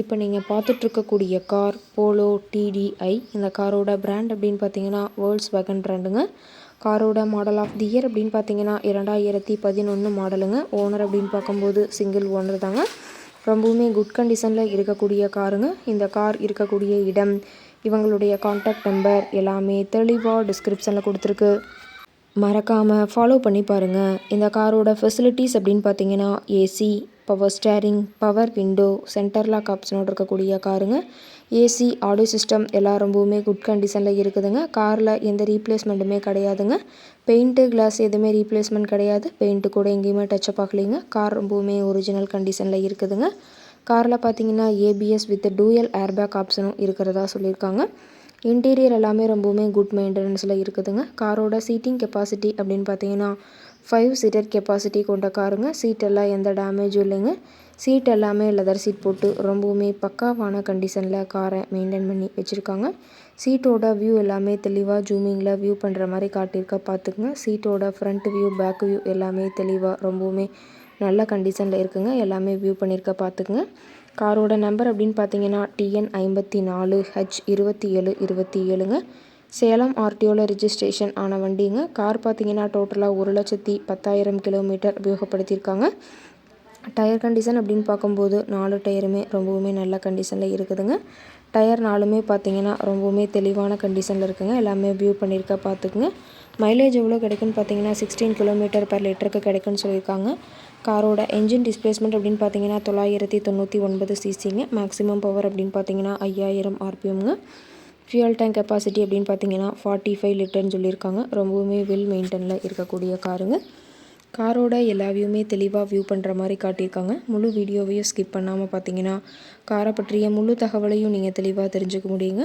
இப்போ நீங்கள் பார்த்துட்ருக்கக்கூடிய car polo DTI இந்த காரோட பிராண்ட் அப்படின்னு பார்த்தீங்கன்னா வேர்ல்ட்ஸ் வேகன் பிராண்டுங்க காரோட மாடல் ஆஃப் தி இயர் அப்படின்னு பார்த்தீங்கன்னா இரண்டாயிரத்தி பதினொன்று மாடலுங்க ஓனர் அப்படின்னு பார்க்கும்போது சிங்கிள் ஓனர் தாங்க. ரொம்பவுமே குட் கண்டிஷனில் இருக்கக்கூடிய காருங்க. இந்த கார் இருக்கக்கூடிய இடம் இவங்களுடைய காண்டாக்ட் நம்பர் எல்லாமே தெளிவாக டிஸ்கிரிப்ஷனில் கொடுத்துருக்கு. மறக்காமல் ஃபாலோ பண்ணி பாருங்கள் இந்த காரோட ஃபெசிலிட்டிஸ் அப்படின்னு பார்த்தீங்கன்னா AC power steering power window centre lock ஆப்ஷனோடு இருக்கக்கூடிய காருங்க ஏசி ஆடியோ சிஸ்டம் எல்லாம் ரொம்பவுமே குட் கண்டிஷனில் இருக்குதுங்க. காரில் எந்த ரீப்ளேஸ்மெண்ட்டுமே கிடையாதுங்க. பெயிண்ட்டு கிளாஸ் எதுவுமே ரீப்ளேஸ்மெண்ட் கிடையாது. பெயிண்ட்டு கூட எங்கேயுமே டச்சப் ஆகலைங்க. கார் ரொம்பவுமே ஒரிஜினல் கண்டிஷனில் இருக்குதுங்க. காரில் பார்த்தீங்கன்னா ஏபிஎஸ் வித் டூயல் ஏர்பேக் ஆப்ஷனும் இருக்கிறதா சொல்லியிருக்காங்க. இன்டீரியர் எல்லாமே ரொம்பவுமே குட் மெயின்டெனன்ஸில் இருக்குதுங்க. காரோட சீட்டிங் கெப்பாசிட்டி அப்படின்னு பார்த்தீங்கன்னா ஃபைவ் சீட்டர் கெப்பாசிட்டி கொண்ட காருங்க சீட்டெல்லாம் எந்த டேமேஜும் இல்லைங்க. சீட் எல்லாமே லெதர் சீட் போட்டு ரொம்பவுமே பக்காவான கண்டிஷனில் காரை மெயின்டைன் பண்ணி வச்சுருக்காங்க. சீட்டோட வியூ எல்லாமே தெளிவாக ஜூமிங்கில் வியூ பண்ணுற மாதிரி காட்டியிருக்க பார்த்துக்குங்க சீட்டோட ஃப்ரண்ட் வியூ பேக் வியூ எல்லாமே தெளிவாக ரொம்பவுமே நல்ல கண்டிஷனில் இருக்குங்க. எல்லாமே வியூ பண்ணியிருக்க பார்த்துக்குங்க காரோட நம்பர் அப்படின்னு பார்த்தீங்கன்னா டிஎன் ஐம்பத்தி நாலு ஹெச் இருபத்தி ஏழு இருபத்தி ஏழுங்க. சேலம் ஆர்டிஓவில் ரிஜிஸ்ட்ரேஷன் ஆன வண்டிங்க. கார் பார்த்தீங்கன்னா டோட்டலாக ஒரு லட்சத்தி பத்தாயிரம் கிலோமீட்டர் உபயோகப்படுத்தியிருக்காங்க. டயர் கண்டிஷன் அப்படின்னு பார்க்கும்போது நாலு டயருமே ரொம்பவுமே நல்ல கண்டிஷனில் இருக்குதுங்க. டயர் நாலுமே பார்த்தீங்கன்னா ரொம்பவுமே தெளிவான கண்டிஷனில் இருக்குங்க. எல்லாமே வியூ பண்ணியிருக்கா பார்த்துக்குங்க. மைலேஜ் எவ்வளோ கிடைக்குன்னு பார்த்தீங்கன்னா சிக்ஸ்டீன் கிலோமீட்டர் பர் லிட்டருக்கு கிடைக்குன்னு சொல்லியிருக்காங்க. காரோட என்ஜின் டிஸ்பிளேஸ்மெண்ட் அப்படின்னு பார்த்தீங்கன்னா தொள்ளாயிரத்தி தொண்ணூற்றி ஒன்பது சிசிங்க மேக்ஸிமம் பவர் அப்படின்னு பார்த்தீங்கன்னா ஐயாயிரம் ஆர்பிஎம்ங்க ஃபியூல் டேங்க் கெப்பாசிட்டி அப்படின்னு பார்த்தீங்கன்னா ஃபார்ட்டி ஃபைவ் லிட்டர்னு சொல்லியிருக்காங்க. ரொம்பவுமே வெல் மெயின்டெனில் இருக்கக்கூடிய காருங்க. காரோட எல்லா வியூமே தெளிவாக வியூ பண்ணுற மாதிரி காட்டியிருக்காங்க. முழு வீடியோவையும் ஸ்கிப் பண்ணாமல் பார்த்தீங்கன்னா காரை பற்றிய முழு தகவலையும் நீங்கள் தெளிவாக தெரிஞ்சுக்க முடியுங்க.